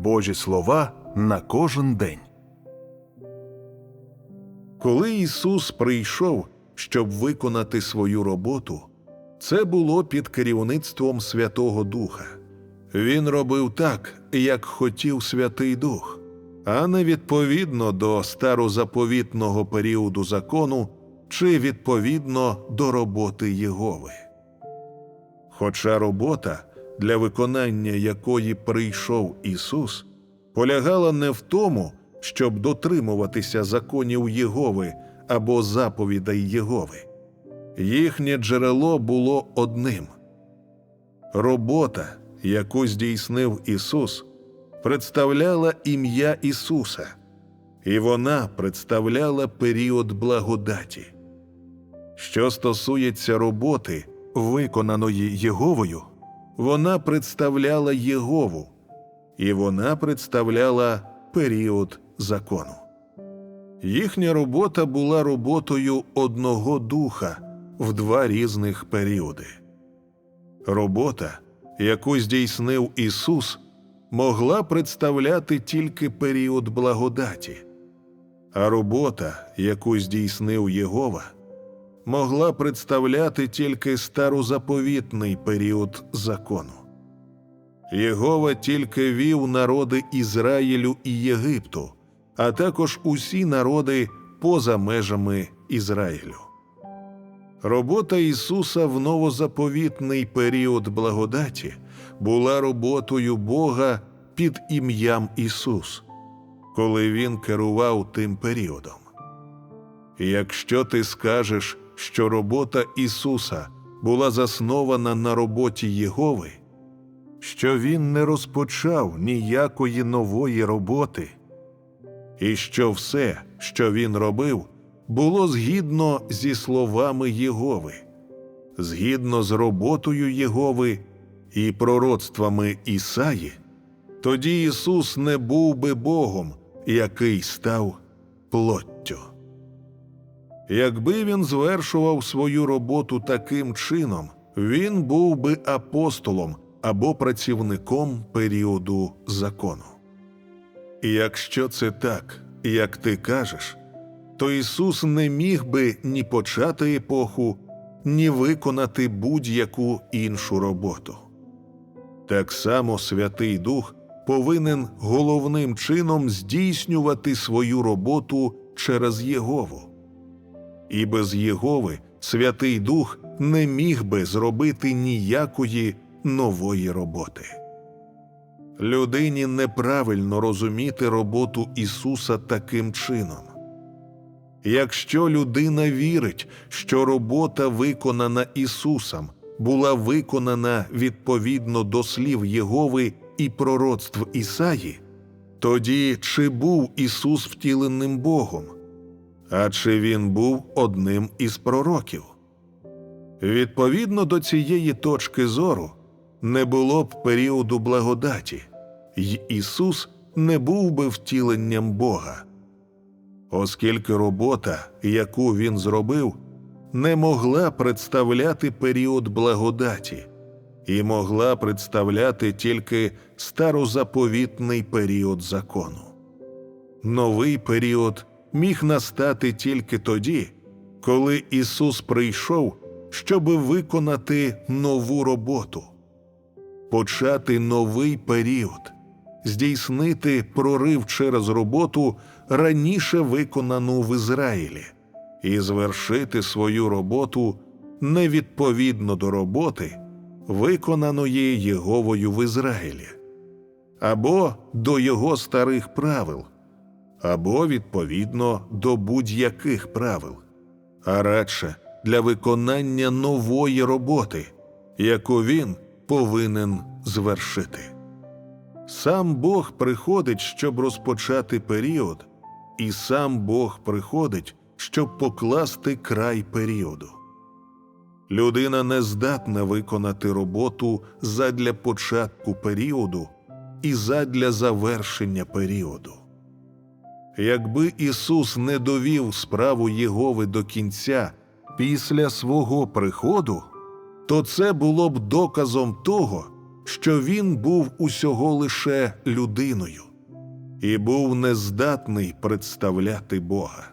Божі слова на кожен день. Коли Ісус прийшов, щоб виконати свою роботу, це було під керівництвом Святого Духа. Він робив так, як хотів Святий Дух, а не відповідно до старозаповітного періоду закону чи відповідно до роботи Єгови. Хоча робота, для виконання якої прийшов Ісус, полягала не в тому, щоб дотримуватися законів Єгови або заповідей Єгови. Їхнє джерело було одним. Робота, яку здійснив Ісус, представляла ім'я Ісуса, і вона представляла період благодаті. Що стосується роботи, виконаної Єговою, вона представляла Єгову, і вона представляла період закону. Їхня робота була роботою одного духа в два різних періоди. Робота, яку здійснив Ісус, могла представляти тільки період благодаті, а робота, яку здійснив Єгова, могла представляти тільки старозаповітний період закону. Єгова тільки вів народи Ізраїлю і Єгипту, а також усі народи поза межами Ізраїлю. Робота Ісуса в новозаповітний період благодаті була роботою Бога під ім'ям Ісус, коли Він керував тим періодом. Якщо ти скажеш, що робота Ісуса була заснована на роботі Єгови, що Він не розпочав ніякої нової роботи, і що все, що Він робив, було згідно зі словами Єгови, згідно з роботою Єгови і пророцтвами Ісаї, тоді Ісус не був би Богом, який став плоттю. Якби він звершував свою роботу таким чином, він був би апостолом або працівником періоду закону. Якщо це так, як ти кажеш, то Ісус не міг би ні почати епоху, ні виконати будь-яку іншу роботу. Так само Святий Дух повинен головним чином здійснювати свою роботу через Єгову. І без Єгови Святий Дух не міг би зробити ніякої нової роботи. Людині неправильно розуміти роботу Ісуса таким чином. Якщо людина вірить, що робота, виконана Ісусом, була виконана відповідно до слів Єгови і пророцтв Ісаї, тоді чи був Ісус втіленим Богом? А чи він був одним із пророків? Відповідно до цієї точки зору, не було б періоду благодаті, й Ісус не був би втіленням Бога, оскільки робота, яку Він зробив, не могла представляти період благодаті і могла представляти тільки старозаповітний період закону. Новий період міг настати тільки тоді, коли Ісус прийшов, щоби виконати нову роботу, почати новий період, здійснити прорив через роботу, раніше виконану в Ізраїлі, і звершити свою роботу невідповідно до роботи, виконаної Єговою в Ізраїлі, або до його старих правил або відповідно до будь-яких правил, а радше для виконання нової роботи, яку він повинен звершити. Сам Бог приходить, щоб розпочати період, і сам Бог приходить, щоб покласти край періоду. Людина не здатна виконати роботу задля початку періоду і задля завершення періоду. Якби Ісус не довів справу Єгови до кінця після свого приходу, то це було б доказом того, що він був усього лише людиною і був нездатний представляти Бога.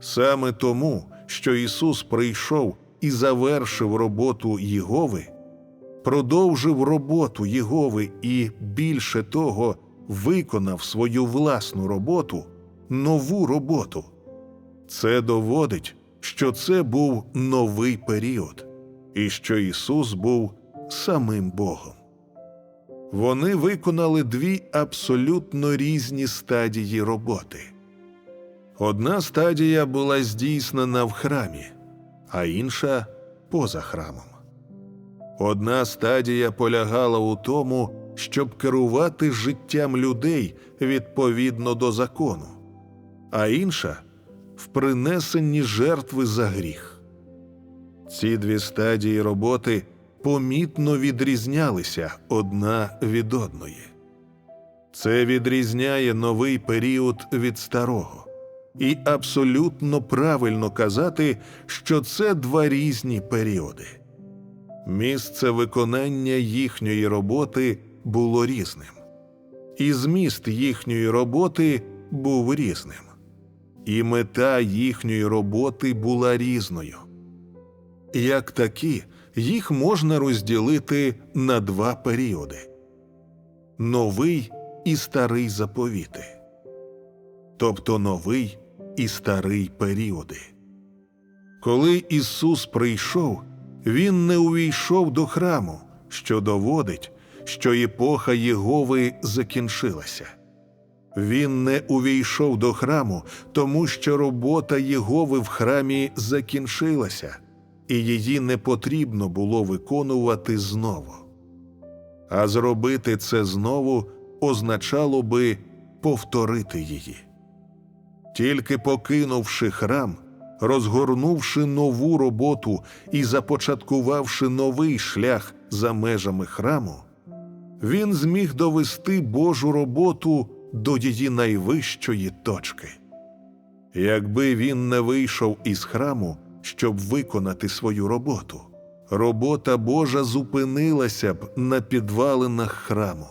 Саме тому, що Ісус прийшов і завершив роботу Єгови, продовжив роботу Єгови і більше того виконав свою власну роботу, нову роботу. Це доводить, що це був новий період, і що Ісус був самим Богом. Вони виконали дві абсолютно різні стадії роботи. Одна стадія була здійснена в храмі, а інша поза храмом. Одна стадія полягала у тому, щоб керувати життям людей відповідно до закону, а інша в принесенні жертви за гріх. Ці дві стадії роботи помітно відрізнялися одна від одної. Це відрізняє новий період від старого, і абсолютно правильно казати, що це два різні періоди. Місце виконання їхньої роботи було різним, і зміст їхньої роботи був різним, і мета їхньої роботи була різною. Як такі, їх можна розділити на два періоди новий і старий заповіти, тобто новий і старий періоди. Коли Ісус прийшов, Він не увійшов до храму, що доводить, що епоха Єгови закінчилася. Він не увійшов до храму, тому що робота Єгови в храмі закінчилася, і її не потрібно було виконувати знову. А зробити це знову означало би повторити її. Тільки покинувши храм, розгорнувши нову роботу і започаткувавши новий шлях за межами храму, він зміг довести Божу роботу до її найвищої точки. Якби він не вийшов із храму, щоб виконати свою роботу, робота Божа зупинилася б на підвалинах храму,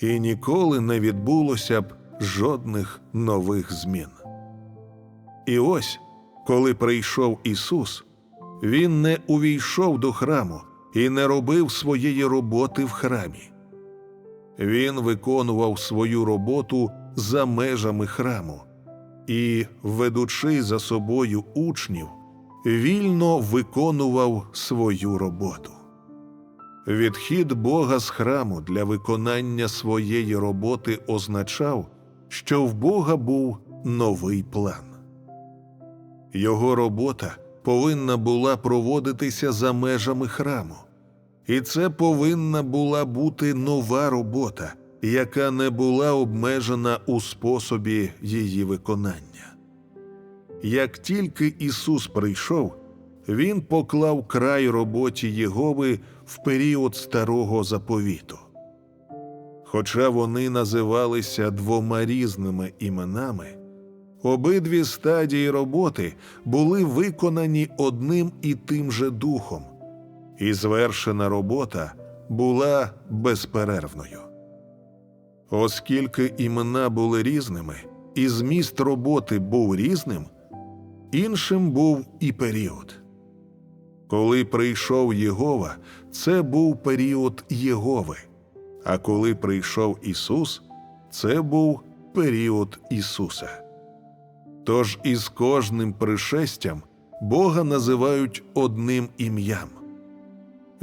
і ніколи не відбулося б жодних нових змін. І ось, коли прийшов Ісус, Він не увійшов до храму і не робив своєї роботи в храмі. Він виконував свою роботу за межами храму і, ведучи за собою учнів, вільно виконував свою роботу. Відхід Бога з храму для виконання своєї роботи означав, що в Бога був новий план. Його робота повинна була проводитися за межами храму, і це повинна була бути нова робота, яка не була обмежена у способі її виконання. Як тільки Ісус прийшов, Він поклав край роботі Єгови в період старого заповіту. Хоча вони називалися двома різними іменами, обидві стадії роботи були виконані одним і тим же духом, і звершена робота була безперервною. Оскільки імена були різними, і зміст роботи був різним, іншим був і період. Коли прийшов Єгова, це був період Єгови, а коли прийшов Ісус, це був період Ісуса. Тож із кожним пришестям Бога називають одним ім'ям.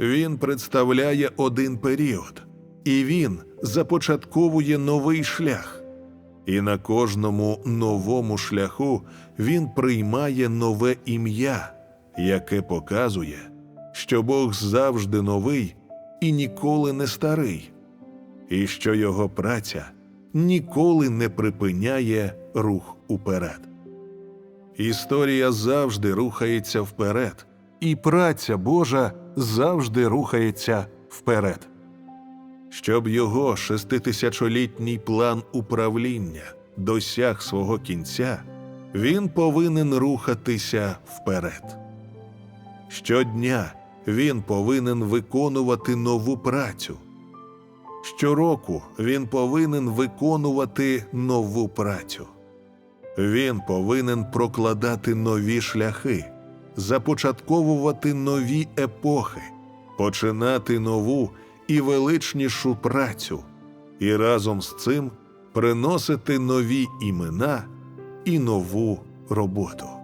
Він представляє один період, і він започатковує новий шлях. І на кожному новому шляху він приймає нове ім'я, яке показує, що Бог завжди новий і ніколи не старий, і що його праця ніколи не припиняє рух уперед. Історія завжди рухається вперед, і праця Божа завжди рухається вперед. Щоб його шеститисячолітній план управління досяг свого кінця, він повинен рухатися вперед. Щодня він повинен виконувати нову працю. Щороку він повинен виконувати нову працю. Він повинен прокладати нові шляхи, започатковувати нові епохи, починати нову і величнішу працю, і разом з цим приносити нові імена і нову роботу.